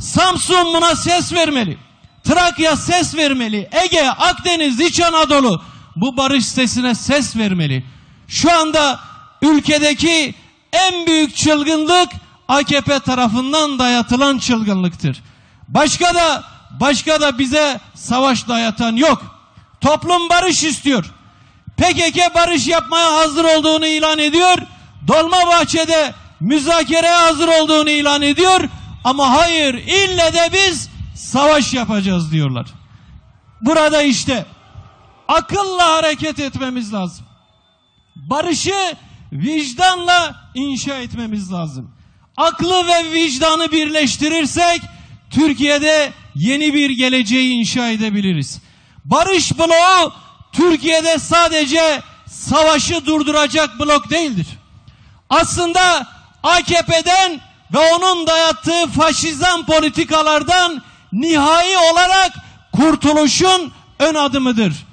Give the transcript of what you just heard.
Samsun buna ses vermeli. Trakya ses vermeli. Ege, Akdeniz, İç Anadolu bu barış sesine ses vermeli. Şu anda ülkedeki en büyük çılgınlık AKP tarafından dayatılan çılgınlıktır. Başka da başka da bize savaş dayatan yok. Toplum barış istiyor. PKK barış yapmaya hazır olduğunu ilan ediyor. Dolmabahçe'de müzakereye hazır olduğunu ilan ediyor. Ama hayır ille de biz savaş yapacağız diyorlar. Burada işte akılla hareket etmemiz lazım. Barışı vicdanla inşa etmemiz lazım. Aklı ve vicdanı birleştirirsek Türkiye'de yeni bir geleceği inşa edebiliriz. Barış bloğu Türkiye'de sadece savaşı durduracak blok değildir. Aslında AKP'den ve onun dayattığı faşizan politikalardan nihai olarak kurtuluşun ön adımıdır.